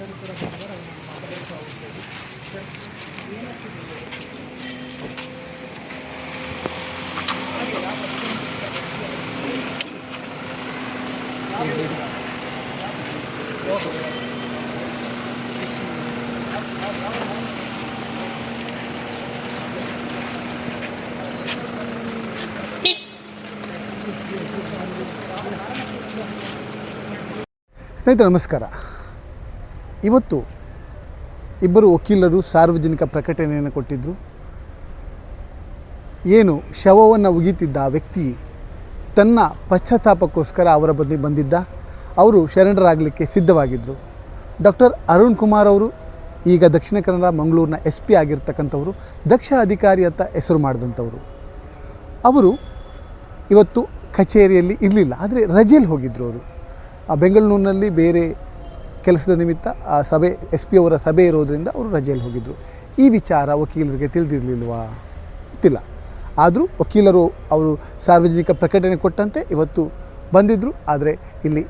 ಒಬ್ಬೊಬ್ಬರು ವಕೀಲರು ಕೂಡ ಬಂದಿದ್ದಾರೆ ಅವ್ರನ್ನ ಮಾತಾಡೋಕ್ಕೆ ಹೋಗ್ಬೋದು ಸರ್ ಏನಾಗ್ತಿದೆ ಸ್ನೇಹಿತರೆ ನಮಸ್ಕಾರ ಇವತ್ತು ಇಬ್ಬರು ವಕೀಲರು ಸಾರ್ವಜನಿಕ ಪ್ರಕಟಣೆಯನ್ನು ಕೊಟ್ಟಿದ್ದರು ಏನು ಶವವನ್ನು ಉಗಿತಿದ್ದ ವ್ಯಕ್ತಿ ತನ್ನ ಪಶ್ಚಾತ್ತಾಪಕ್ಕೋಸ್ಕರ ಅವರ ಬದಿ ಬಂದಿದ್ದ. ಅವರು ಶರಣರಾಗಲಿಕ್ಕೆ ಸಿದ್ಧವಾಗಿದ್ದರು ಡಾಕ್ಟರ್ ಅರುಣ್ ಕುಮಾರ್ ಅವರು ಈಗ ದಕ್ಷಿಣ ಕನ್ನಡ ಮಂಗಳೂರಿನ ಎಸ್ ಪಿ ಆಗಿರ್ತಕ್ಕಂಥವರು, ದಕ್ಷ ಅಧಿಕಾರಿ ಅಂತ ಹೆಸರು ಮಾಡಿದಂಥವರು. ಅವರು ಇವತ್ತು ಕಚೇರಿಯಲ್ಲಿ ಇರಲಿಲ್ಲ, ಆದರೆ ರಜೆಯಲ್ಲಿ ಹೋಗಿದ್ದರು ಅವರು. ಆ ಬೆಂಗಳೂರಿನಲ್ಲಿ ಬೇರೆ ಕೆಲಸದ ನಿಮಿತ್ತ ಆ ಸಭೆ, ಎಸ್ ಪಿ ಅವರ ಸಭೆ ಇರೋದರಿಂದ ಅವರು ರಜೆಯಲ್ಲಿ ಹೋಗಿದ್ದರು ಈ ವಿಚಾರ ವಕೀಲರಿಗೆ ತಿಳಿದಿರಲಿಲ್ವಾ? ಗೊತ್ತಿಲ್ಲ. ಆದರೂ ವಕೀಲರು ಅವರು ಸಾರ್ವಜನಿಕ ಪ್ರಕಟಣೆ ಕೊಟ್ಟಂತೆ ಇವತ್ತು ಬಂದಿದ್ದರು ಆದರೆ ಇಲ್ಲಿ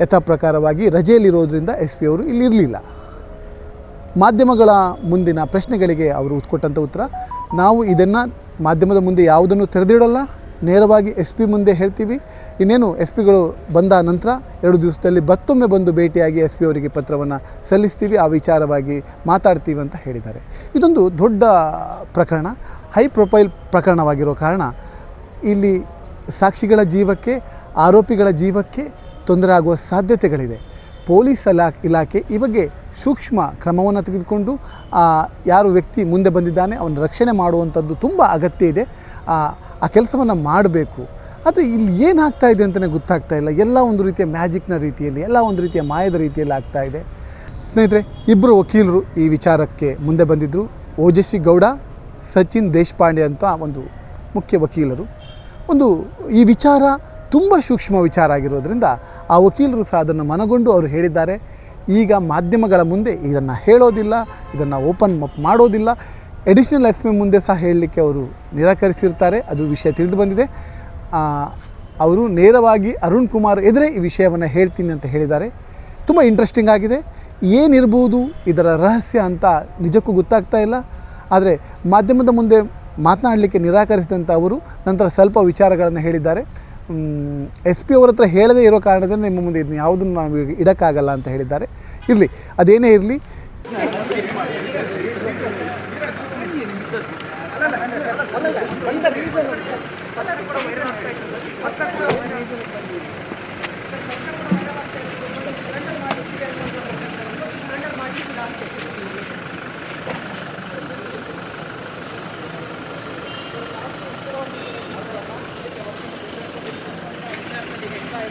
ಯಥಾಪ್ರಕಾರವಾಗಿ ರಜೆಯಲ್ಲಿರೋದ್ರಿಂದ ಎಸ್ ಪಿ ಅವರು ಇಲ್ಲಿ ಇರಲಿಲ್ಲ. ಮಾಧ್ಯಮಗಳ ಮುಂದಿನ ಪ್ರಶ್ನೆಗಳಿಗೆ ಅವರು ಕೊಟ್ಟಂಥ ಉತ್ತರ, ನಾವು ಇದನ್ನು ಮಾಧ್ಯಮದ ಮುಂದೆ ಯಾವುದನ್ನು ತೆರೆದಿಡಲ್ಲ. ನೇರವಾಗಿ ಎಸ್ ಪಿ ಮುಂದೆ ಹೇಳ್ತೀವಿ. ಇನ್ನೇನು ಎಸ್ ಪಿಗಳು ಬಂದ ನಂತರ ಎರಡು ದಿವಸದಲ್ಲಿ ಮತ್ತೊಮ್ಮೆ ಬಂದು ಭೇಟಿಯಾಗಿ ಎಸ್ ಪಿ ಅವರಿಗೆ ಪತ್ರವನ್ನು ಸಲ್ಲಿಸ್ತೀವಿ, ಆ ವಿಚಾರವಾಗಿ ಮಾತಾಡ್ತೀವಿ ಅಂತ ಹೇಳಿದ್ದಾರೆ. ಇದೊಂದು ದೊಡ್ಡ ಪ್ರಕರಣ. ಹೈ ಪ್ರೊಫೈಲ್ ಪ್ರಕರಣವಾಗಿರೋ ಕಾರಣ ಇಲ್ಲಿ ಸಾಕ್ಷಿಗಳ ಜೀವಕ್ಕೆ, ಆರೋಪಿಗಳ ಜೀವಕ್ಕೆ ತೊಂದರೆ ಆಗುವ ಸಾಧ್ಯತೆಗಳಿದೆ. ಪೊಲೀಸ್ ಇಲಾ, ಇಲಾಖೆ ಈ ಬಗ್ಗೆ ಸೂಕ್ಷ್ಮ ಕ್ರಮವನ್ನು ತೆಗೆದುಕೊಂಡು ಯಾರು ವ್ಯಕ್ತಿ ಮುಂದೆ ಬಂದಿದ್ದಾನೆ, ಅವನ ರಕ್ಷಣೆ ಮಾಡುವಂಥದ್ದು ತುಂಬ ಅಗತ್ಯ ಇದೆ. ಆ ಆ ಕೆಲಸವನ್ನು ಮಾಡಬೇಕು. ಆದರೆ ಇಲ್ಲಿ ಏನಾಗ್ತಾ ಇದೆ ಅಂತಲೇ ಗೊತ್ತಾಗ್ತಾ ಇಲ್ಲ. ಎಲ್ಲ ಒಂದು ರೀತಿಯ ಮ್ಯಾಜಿಕ್ನ ರೀತಿಯಲ್ಲಿ, ಎಲ್ಲ ಒಂದು ರೀತಿಯ ಮಾಯದ ರೀತಿಯಲ್ಲಿ ಆಗ್ತಾ ಇದೆ. ಸ್ನೇಹಿತರೆ ಇಬ್ಬರು ವಕೀಲರು ಈ ವಿಚಾರಕ್ಕೆ ಮುಂದೆ ಬಂದಿದ್ದರು ಓಜಸ್ವಿ ಗೌಡ, ಸಚಿನ್ ದೇಶಪಾಂಡೆ ಅಂತ ಒಂದು ಮುಖ್ಯ ವಕೀಲರು. ಒಂದು ಈ ವಿಚಾರ ತುಂಬ ಸೂಕ್ಷ್ಮ ವಿಚಾರ ಆಗಿರೋದ್ರಿಂದ ಆ ವಕೀಲರು ಸಹ ಅದನ್ನು ಮನಗೊಂಡು ಅವರು ಹೇಳಿದ್ದಾರೆ. ಈಗ ಮಾಧ್ಯಮಗಳ ಮುಂದೆ ಇದನ್ನು ಹೇಳೋದಿಲ್ಲ, ಇದನ್ನು ಓಪನ್ ಮಾಡೋದಿಲ್ಲ. ಎಡಿಷನಲ್ ಎಸ್ ಪಿ ಮುಂದೆ ಸಹ ಹೇಳಲಿಕ್ಕೆ ಅವರು ನಿರಾಕರಿಸಿರ್ತಾರೆ. ಅದು ವಿಷಯ ತಿಳಿದು ಬಂದಿದೆ. ಅವರು ನೇರವಾಗಿ ಅರುಣ್ ಕುಮಾರ್ ಎದುರೇ ಈ ವಿಷಯವನ್ನು ಹೇಳ್ತೀನಿ ಅಂತ ಹೇಳಿದ್ದಾರೆ. ತುಂಬ ಇಂಟ್ರೆಸ್ಟಿಂಗ್ ಆಗಿದೆ. ಏನಿರ್ಬೋದು ಇದರ ರಹಸ್ಯ ಅಂತ ನಿಜಕ್ಕೂ ಗೊತ್ತಾಗ್ತಾ ಇಲ್ಲ. ಆದರೆ ಮಾಧ್ಯಮದ ಮುಂದೆ ಮಾತನಾಡಲಿಕ್ಕೆ ನಿರಾಕರಿಸಿದಂಥ ಅವರು ನಂತರ ಸ್ವಲ್ಪ ವಿಚಾರಗಳನ್ನು ಹೇಳಿದ್ದಾರೆ. ಎಸ್ ಪಿ ಅವರ ಹತ್ರ ಹೇಳದೇ ಇರೋ ಕಾರಣದಿಂದ ನಿಮ್ಮ ಮುಂದೆ ಇದನ್ನು ಯಾವುದನ್ನು ನಾವು ಇಡೋಕ್ಕಾಗಲ್ಲ ಅಂತ ಹೇಳಿದ್ದಾರೆ. ಇರಲಿ, ಅದೇನೇ ಇರಲಿ.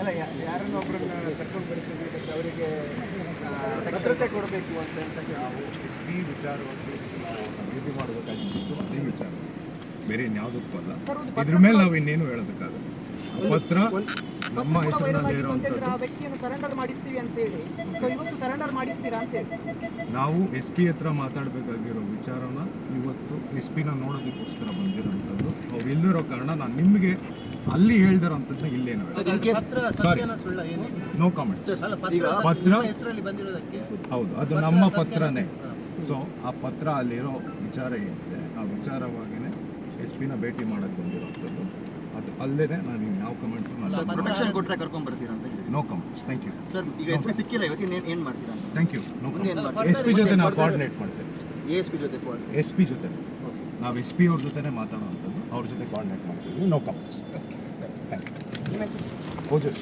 ಅಲ್ಲ ಯಾರನ್ನ ಒಬ್ಬರನ್ನ ಕರ್ಕೊಂಡು ಬರ್ತೀವಿ ಮತ್ತು ಅವರಿಗೆ ಕೊಡಬೇಕು ಅಂತ ಅಂತ ನಾವು ಎಸ್ ಪಿ ವಿಚಾರವಾಗಿ ಭೇಟಿ ಮಾಡಬೇಕಾಗಿದ್ದು ಅದೇ ವಿಚಾರ. ಬೇರೆ ಇನ್ಯಾವುದಕ್ಕೂ ಅಲ್ಲ. ಇದ್ರ ಮೇಲೆ ನಾವು ಇನ್ನೇನು ಹೇಳೋದಕ್ಕಾಗಲ್ಲ. ಪತ್ರ ನಮ್ಮ ಹೆಸರಿನಲ್ಲಿ ಇರುವಂಥದ್ದು ವ್ಯಕ್ತಿಯನ್ನು ಸರೆಂಡರ್ ಮಾಡಿಸ್ತೀವಿ ಅಂತ ಹೇಳಿ ಸೊ ಇವತ್ತು ಸರೆಂಡರ್ ಮಾಡಿಸ್ತೀರಾ ಅಂತ ಹೇಳಿ. ನಾವು ಎಸ್ ಪಿ ಹತ್ರ ಮಾತಾಡಬೇಕಾಗಿರೋ ವಿಚಾರನ ಇವತ್ತು ಎಸ್ ಪಿನ ನೋಡೋದಕ್ಕೋಸ್ಕರ ಬಂದಿರೋಂಥದ್ದು ಅವ್ರು ಇಲ್ಲಿರೋ ಕಾರಣ ನಾನು ನಿಮಗೆ ಅಲ್ಲಿ ಹೇಳ್ದಿರೋಂಥದ್ದು ಇಲ್ಲೇನು ಸಾರಿ ನೋ ಕಾಮೆಂಟ್ ಪತ್ರ ಹೆಸರಲ್ಲಿ ಬಂದಿರೋದಕ್ಕೆ? ಹೌದು ಅದು ನಮ್ಮ ಪತ್ರನೇ. ಸೊ ಆ ಪತ್ರ ಅಲ್ಲಿರೋ ವಿಚಾರ ಏನಿದೆ ಆ ವಿಚಾರವಾಗಿಯೇ ಎಸ್ ಪಿನ ಭೇಟಿ ಮಾಡಕ್ಕೆ ಬಂದಿರೋಂಥದ್ದು. ಅದು ಅಲ್ಲೇ ನಾನು ಕಮೆಂಟ್ ಪ್ರೊಟೆಕ್ಷನ್ ಕೊಟ್ಟರೆ ಕರ್ಕೊಂಡ್ ಬರ್ತೀರಾ ಅಂತ ಹೇಳಿ. No comments thank you sir ಈಗ ಎಸ್ ಪಿ ಸಿಕ್ಕಿಲ್ಲ ಇವತ್ತಿನ ಏನು ಏನು ಮಾಡ್ತೀರಾ ಥ್ಯಾಂಕ್ ಯು ನೋ ಮುಂದೆ ಏನ್ ಕಮೆಂಟ್ ಎಸ್ ಪಿ ಜೊತೆ ನಾವು ಕೋಆರ್ಡಿನೇಟ್ ಮಾಡ್ತೇವೆ. ಎ ಎಸ್ ಪಿ ಜೊತೆ ಎಸ್ ಪಿ ಜೊತೆ. ನಾವು ಎಸ್ ಪಿ ಅವ್ರ ಜೊತೆನೇ ಮಾತಾಡುವಂಥದ್ದು. ಅವ್ರ ಜೊತೆ ಕೋಆರ್ಡಿನೇಟ್ ಮಾಡ್ತೀವಿ. No comments thank you Ojas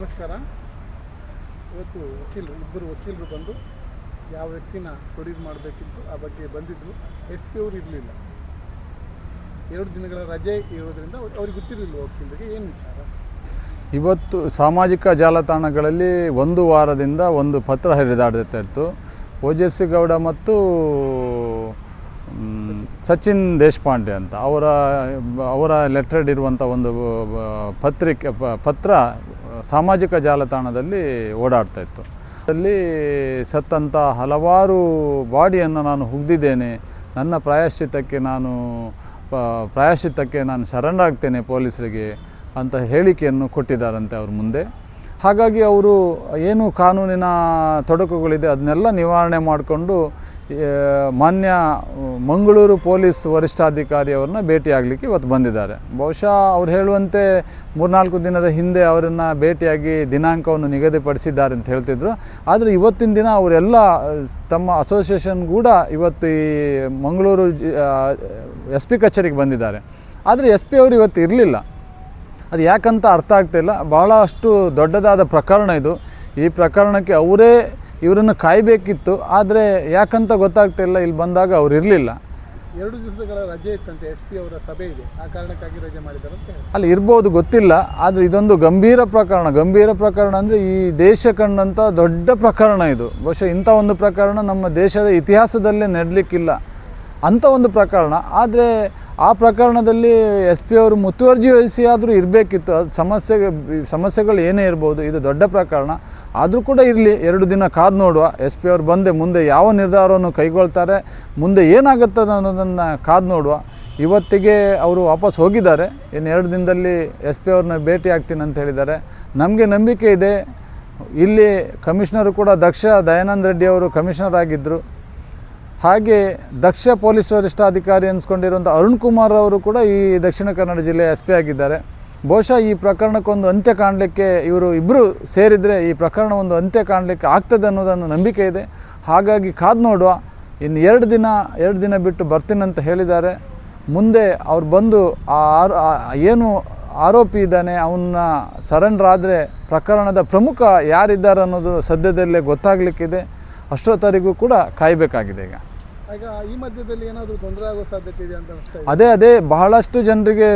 ನಮಸ್ಕಾರ ಇವತ್ತು ವಕೀಲರು, ಇಬ್ಬರು ವಕೀಲರು ಬಂದು ಯಾವ ವ್ಯಕ್ತಿನ ಪ್ರೊಡ್ಯೂಸ್ ಮಾಡಬೇಕಿತ್ತು ಆ ಬಗ್ಗೆ ಬಂದಿದ್ದರು ಎಸ್ ಪಿ ಅವರು ಇರಲಿಲ್ಲ. ಎರಡು ದಿನಗಳ ರಜೆ ಇರೋದ್ರಿಂದ ಅವ್ರ್- ಅವ್ರಿಗೆ ಗೊತ್ತಿರಲಿಲ್ಲ ವಕೀಲರಿಗೆ? ಏನು ವಿಚಾರ? ಇವತ್ತು ಸಾಮಾಜಿಕ ಜಾಲತಾಣಗಳಲ್ಲಿ ಒಂದು ವಾರದಿಂದ ಒಂದು ಪತ್ರ ಹರಿದಾಡ್ತಾ ಇತ್ತು. ಓಜಸ್ವಿ ಗೌಡ ಮತ್ತು ಸಚಿನ್ ದೇಶಪಾಂಡೆ ಅಂತ. ಅವರ ಅವರ ಲೆಟ್ರೆಡ್ ಇರುವಂಥ ಒಂದು ಪತ್ರಿಕೆ ಪತ್ರ ಸಾಮಾಜಿಕ ಜಾಲತಾಣದಲ್ಲಿ ಓಡಾಡ್ತಾ ಇತ್ತು. ಅಲ್ಲಿ ಸತ್ತಂಥ ಹಲವಾರು ಬಾಡಿಯನ್ನು ನಾನು ಹುಗ್ದಿದ್ದೇನೆ. ನನ್ನ ಪ್ರಾಯಶ್ಚಿತ್ತಕ್ಕೆ ನಾನು ಪ್ರಾಯಶ್ಚಿತ್ತಕ್ಕೆ ನಾನು ಶರಣಾಗ್ತೇನೆ ಪೊಲೀಸರಿಗೆ ಅಂತ ಹೇಳಿಕೆಯನ್ನು ಕೊಟ್ಟಿದ್ದಾರಂತೆ ಅವ್ರ ಮುಂದೆ. ಹಾಗಾಗಿ ಅವರು ಏನು ಕಾನೂನಿನ ತೊಡಕುಗಳಿದೆ ಅದನ್ನೆಲ್ಲ ನಿವಾರಣೆ ಮಾಡಿಕೊಂಡು ಮಾನ್ಯ ಮಂಗಳೂರು ಪೊಲೀಸ್ ವರಿಷ್ಠಾಧಿಕಾರಿಯವ್ರನ್ನ ಭೇಟಿಯಾಗಲಿಕ್ಕೆ ಇವತ್ತು ಬಂದಿದ್ದಾರೆ. ಬಹುಶಃ ಅವ್ರು ಹೇಳುವಂತೆ ಮೂರ್ನಾಲ್ಕು ದಿನದ ಹಿಂದೆ ಅವರನ್ನು ಭೇಟಿಯಾಗಿ ದಿನಾಂಕವನ್ನು ನಿಗದಿಪಡಿಸಿದ್ದಾರೆ ಅಂತ ಹೇಳ್ತಿದ್ರು. ಆದರೆ ಇವತ್ತಿನ ದಿನ ಅವರೆಲ್ಲ ತಮ್ಮ ಅಸೋಸಿಯೇಷನ್ ಕೂಡ ಇವತ್ತು ಈ ಮಂಗಳೂರು ಎಸ್ ಪಿ ಕಚೇರಿಗೆ ಬಂದಿದ್ದಾರೆ. ಆದರೆ ಎಸ್ ಪಿ ಅವರು ಇವತ್ತು ಇರಲಿಲ್ಲ. ಅದು ಯಾಕಂತ ಅರ್ಥ ಆಗ್ತಾಯಿಲ್ಲ ಭಾಳಷ್ಟು ದೊಡ್ಡದಾದ ಪ್ರಕರಣ ಇದು. ಈ ಪ್ರಕರಣಕ್ಕೆ ಅವರೇ ಇವರನ್ನು ಕಾಯಬೇಕಿತ್ತು ಆದರೆ ಯಾಕಂತ ಗೊತ್ತಾಗ್ತಿಲ್ಲ ಇಲ್ಲಿ ಬಂದಾಗ ಅವ್ರು ಇರಲಿಲ್ಲ. ಎರಡು ದಿವಸಗಳ ರಜೆ ಇತ್ತಂತೆ ಎಸ್ ಪಿ ಅವರ ಸಭೆ ಇದೆ. ಆ ಕಾರಣಕ್ಕಾಗಿ ರಜೆ ಮಾಡಿದ್ದಾರೆ. ಅಲ್ಲಿ ಇರ್ಬೋದು ಗೊತ್ತಿಲ್ಲ ಆದರೆ ಇದೊಂದು ಗಂಭೀರ ಪ್ರಕರಣ. ಗಂಭೀರ ಪ್ರಕರಣ ಅಂದರೆ ಈ ದೇಶ ಕಂಡಂಥ ದೊಡ್ಡ ಪ್ರಕರಣ ಇದು. ಬಹುಶಃ ಇಂಥ ಒಂದು ಪ್ರಕರಣ ನಮ್ಮ ದೇಶದ ಇತಿಹಾಸದಲ್ಲೇ ನಡೆಲಿಕ್ಕಿಲ್ಲ. ಅಂಥ ಒಂದು ಪ್ರಕರಣ. ಆದರೆ ಆ ಪ್ರಕರಣದಲ್ಲಿ ಎಸ್ ಪಿ ಅವರು ಮುತುವರ್ಜಿ ವಹಿಸಿ ಆದರೂ ಇರಬೇಕಿತ್ತು. ಅದು ಸಮಸ್ಯೆ, ಸಮಸ್ಯೆಗಳು ಏನೇ ಇರ್ಬೋದು, ಇದು ದೊಡ್ಡ ಪ್ರಕರಣ. ಆದರೂ ಕೂಡ ಇರಲಿ, ಎರಡು ದಿನ ಕಾದು ನೋಡುವ. ಎಸ್ ಪಿ ಅವರು ಬಂದೆ, ಮುಂದೆ ಯಾವ ನಿರ್ಧಾರವನ್ನು ಕೈಗೊಳ್ತಾರೆ, ಮುಂದೆ ಏನಾಗುತ್ತದೆ ಅನ್ನೋದನ್ನು ಕಾದು ನೋಡುವ. ಇವತ್ತಿಗೆ ಅವರು ವಾಪಸ್ ಹೋಗಿದ್ದಾರೆ. ಇನ್ನು ಎರಡು ದಿನದಲ್ಲಿ ಎಸ್ ಪಿ ಅವ್ರನ್ನ ಭೇಟಿ ಆಗ್ತೀನಿ ಅಂತ ಹೇಳಿದ್ದಾರೆ. ನಮಗೆ ನಂಬಿಕೆ ಇದೆ. ಇಲ್ಲಿ ಕಮಿಷನರು ಕೂಡ ದಕ್ಷ ದಯಾನಂದ ರೆಡ್ಡಿ ಅವರು ಕಮಿಷನರ್ ಆಗಿದ್ದರು ಹಾಗೆ ದಕ್ಷ ಪೊಲೀಸ್ ವರಿಷ್ಠಾಧಿಕಾರಿ ಅನ್ಸ್ಕೊಂಡಿರುವಂಥ ಅರುಣ್ ಕುಮಾರ್ ಅವರು ಕೂಡ ಈ ದಕ್ಷಿಣ ಕನ್ನಡ ಜಿಲ್ಲೆಯ ಎಸ್ ಪಿ ಆಗಿದ್ದಾರೆ. ಬಹುಶಃ ಈ ಪ್ರಕರಣಕ್ಕೊಂದು ಅಂತ್ಯ ಕಾಣಲಿಕ್ಕೆ ಇವರು ಇಬ್ಬರು ಸೇರಿದರೆ ಈ ಪ್ರಕರಣ ಒಂದು ಅಂತ್ಯ ಕಾಣಲಿಕ್ಕೆ ಆಗ್ತದೆ ಅನ್ನೋದನ್ನು ನಂಬಿಕೆ ಇದೆ. ಹಾಗಾಗಿ ಕಾದು ನೋಡುವ. ಇನ್ನು ಎರಡು ದಿನ ಎರಡು ದಿನ ಬಿಟ್ಟು ಬರ್ತೀನಂತ ಹೇಳಿದ್ದಾರೆ. ಮುಂದೆ ಅವ್ರು ಬಂದು ಆ ಏನು ಆರೋಪಿ ಇದ್ದಾನೆ, ಅವನ್ನ ಸರೆಂಡರ್ ಆದರೆ ಪ್ರಕರಣದ ಪ್ರಮುಖ ಯಾರಿದ್ದಾರೆ ಅನ್ನೋದು ಸದ್ಯದಲ್ಲೇ ಗೊತ್ತಾಗಲಿಕ್ಕಿದೆ. ಅಷ್ಟೊತ್ತರಿಗೂ ಕೂಡ ಕಾಯಬೇಕಾಗಿದೆ ಈಗ. ಈಗ ಈ ಮಧ್ಯದಲ್ಲಿ ಏನಾದರೂ ತೊಂದರೆ ಆಗೋ ಸಾಧ್ಯತೆ ಇದೆ ಅಂತ ಅದೇ ಅದೇ, ಬಹಳಷ್ಟು ಜನರಿಗೆ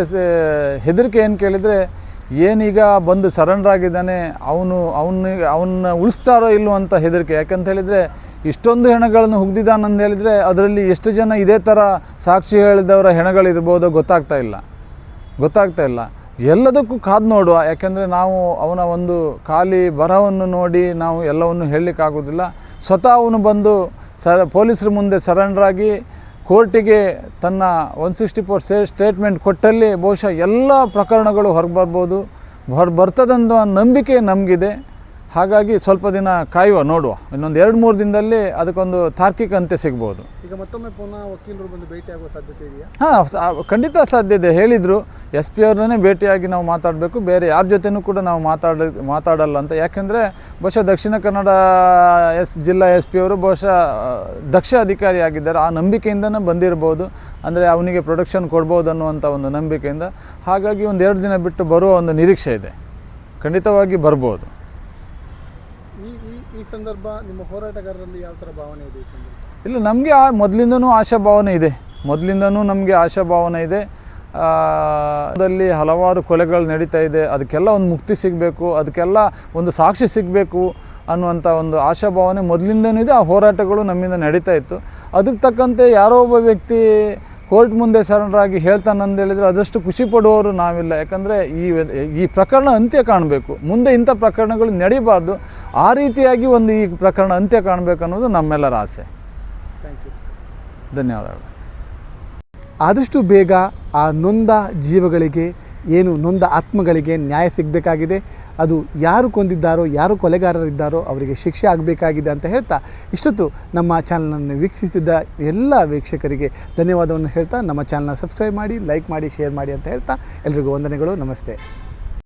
ಹೆದರಿಕೆ ಏನು ಕೇಳಿದರೆ, ಏನೀಗ ಬಂದು ಸರೆಂಡರ್ ಆಗಿದ್ದಾನೆ, ಅವನು, ಅವನಿಗೆ, ಅವನ್ನ ಉಳಿಸ್ತಾರೋ ಇಲ್ಲೋ ಅಂತ ಹೆದರಿಕೆ. ಯಾಕಂತ ಹೇಳಿದರೆ, ಇಷ್ಟೊಂದು ಹೆಣಗಳನ್ನು ಹುಗ್ದಿದ್ದಾನಂತ ಹೇಳಿದರೆ, ಅದರಲ್ಲಿ ಎಷ್ಟು ಜನ ಇದೇ ಥರ ಸಾಕ್ಷಿ ಹೇಳಿದವರ ಹೆಣಗಳಿರ್ಬೋದು ಗೊತ್ತಾಗ್ತಾ ಇಲ್ಲ. ಗೊತ್ತಾಗ್ತಾ ಇಲ್ಲ. ಎಲ್ಲದಕ್ಕೂ ಕಾದು ನೋಡುವ. ಯಾಕೆಂದರೆ ನಾವು ಅವನ ಒಂದು ಖಾಲಿ ಬರಹವನ್ನು ನೋಡಿ ನಾವು ಎಲ್ಲವನ್ನು ಹೇಳಲಿಕ್ಕಾಗೋದಿಲ್ಲ ಸ್ವತಃ ಅವನು ಬಂದು ಸ ಪೊಲೀಸರ ಮುಂದೆ ಸರಣರಾಗಿ ಕೋರ್ಟಿಗೆ ತನ್ನ one sixty four say statement ಕೊಟ್ಟಲ್ಲಿ ಬಹುಶಃ ಎಲ್ಲ ಪ್ರಕರಣಗಳು ಹೊರಗೆ ಬರ್ಬೋದು. ಹೊರ ಬರ್ತದಂತ ಒಂದು ನಂಬಿಕೆ ನಮಗಿದೆ. ಹಾಗಾಗಿ ಸ್ವಲ್ಪ ದಿನ ಕಾಯುವ ನೋಡುವ. ಇನ್ನೊಂದು ಎರಡು ಮೂರು ದಿನದಲ್ಲಿ ಅದಕ್ಕೊಂದು ತಾರ್ಕಿಕ ಅಂತ್ಯ ಸಿಗ್ಬೋದು. ಈಗ ಮತ್ತೊಮ್ಮೆ ಪುನಃ ವಕೀಲರು ಬಂದು ಭೇಟಿಯಾಗುವ ಸಾಧ್ಯತೆ ಇದೆಯಾ? ಹಾಂ ಖಂಡಿತ ಸಾಧ್ಯ ಇದೆ. ಹೇಳಿದರು ಎಸ್ ಪಿ ಅವ್ರನ್ನೇ ಭೇಟಿಯಾಗಿ ನಾವು ಮಾತಾಡಬೇಕು. ಬೇರೆ ಯಾರ ಜೊತೆನೂ ಕೂಡ ನಾವು ಮಾತಾಡ ಮಾತಾಡಲ್ಲ ಅಂತ. ಯಾಕೆಂದರೆ ಬಹುಶಃ ದಕ್ಷಿಣ ಕನ್ನಡ ಎಸ್ ಜಿಲ್ಲಾ ಎಸ್ ಪಿ ಅವರು ಬಹುಶಃ ದಕ್ಷ ಅಧಿಕಾರಿ ಆಗಿದ್ದಾರೆ. ಆ ನಂಬಿಕೆಯಿಂದನೇ ಬಂದಿರ್ಬೋದು. ಅಂದರೆ ಅವನಿಗೆ ಪ್ರೊಡಕ್ಷನ್ ಕೊಡ್ಬೋದು ಅನ್ನುವಂಥ ಒಂದು ನಂಬಿಕೆಯಿಂದ. ಹಾಗಾಗಿ ಒಂದು ಎರಡು ದಿನ ಬಿಟ್ಟು ಬರುವ ಒಂದು ನಿರೀಕ್ಷೆ ಇದೆ. ಖಂಡಿತವಾಗಿ ಬರ್ಬೋದು. ಈ ಸಂದರ್ಭ ನಿಮ್ಮ ಹೋರಾಟಗಾರರಲ್ಲಿ ಯಾವ ಥರ ಭಾವನೆ ಇದೆ ಇಲ್ಲ, ನಮಗೆ ಆ ಮೊದಲಿಂದನೂ ಆಶಾಭಾವನೆ ಇದೆ. ಮೊದಲಿಂದನೂ ನಮಗೆ ಆಶಾಭಾವನೆ ಇದೆ. ದಲ್ಲಿ ಹಲವಾರು ಕೊಲೆಗಳು ನಡೀತಾ ಇದೆ. ಅದಕ್ಕೆಲ್ಲ ಒಂದು ಮುಕ್ತಿ ಸಿಗಬೇಕು, ಅದಕ್ಕೆಲ್ಲ ಒಂದು ಸಾಕ್ಷಿ ಸಿಗಬೇಕು ಅನ್ನುವಂಥ ಒಂದು ಆಶಾಭಾವನೆ ಮೊದಲಿಂದನೂ ಇದೆ. ಆ ಹೋರಾಟಗಳು ನಮ್ಮಿಂದ ನಡೀತಾ ಇತ್ತು. ಅದಕ್ಕೆ ತಕ್ಕಂತೆ ಯಾರೋ ಒಬ್ಬ ವ್ಯಕ್ತಿ ಕೋರ್ಟ್ ಮುಂದೆ ಸರಣರಾಗಿ ಹೇಳ್ತಾನೆ ಹೇಳ್ತಾನಂದು ಹೇಳಿದರೆ ಅದಷ್ಟು ಖುಷಿ ಪಡುವವರು ನಾವಿಲ್ಲ. ಯಾಕಂದರೆ ಈ ಈ ಪ್ರಕರಣ ಅಂತ್ಯ ಕಾಣಬೇಕು. ಮುಂದೆ ಇಂಥ ಪ್ರಕರಣಗಳು ನಡೀಬಾರ್ದು. ಆ ರೀತಿಯಾಗಿ ಒಂದು ಈ ಪ್ರಕರಣ ಅಂತ್ಯ ಕಾಣಬೇಕು ಅನ್ನೋದು ನಮ್ಮೆಲ್ಲರ ಆಸೆ. ಥ್ಯಾಂಕ್ ಯು ಧನ್ಯವಾದಗಳು. ಆದಷ್ಟು ಬೇಗ ಆ ನೊಂದ ಜೀವಗಳಿಗೆ ಏನು ನೊಂದ ಆತ್ಮಗಳಿಗೆ ನ್ಯಾಯ ಸಿಗಬೇಕಾಗಿದೆ. ಅದು ಯಾರು ಕೊಂದಿದ್ದಾರೋ ಯಾರು ಕೊಲೆಗಾರರಿದ್ದಾರೋ ಅವರಿಗೆ ಶಿಕ್ಷೆ ಆಗಬೇಕಾಗಿದೆ ಅಂತ ಹೇಳ್ತಾ ಇಷ್ಟೊತ್ತು ನಮ್ಮ ಚಾನಲನ್ನು ವೀಕ್ಷಿಸಿದ್ದ ಎಲ್ಲ ವೀಕ್ಷಕರಿಗೆ ಧನ್ಯವಾದವನ್ನು ಹೇಳ್ತಾ ನಮ್ಮ ಚಾನಲ್ನ ಸಬ್ಸ್ಕ್ರೈಬ್ ಮಾಡಿ ಲೈಕ್ ಮಾಡಿ ಶೇರ್ ಮಾಡಿ ಅಂತ ಹೇಳ್ತಾ ಎಲ್ರಿಗೂ ವಂದನೆಗಳು. ನಮಸ್ತೆ.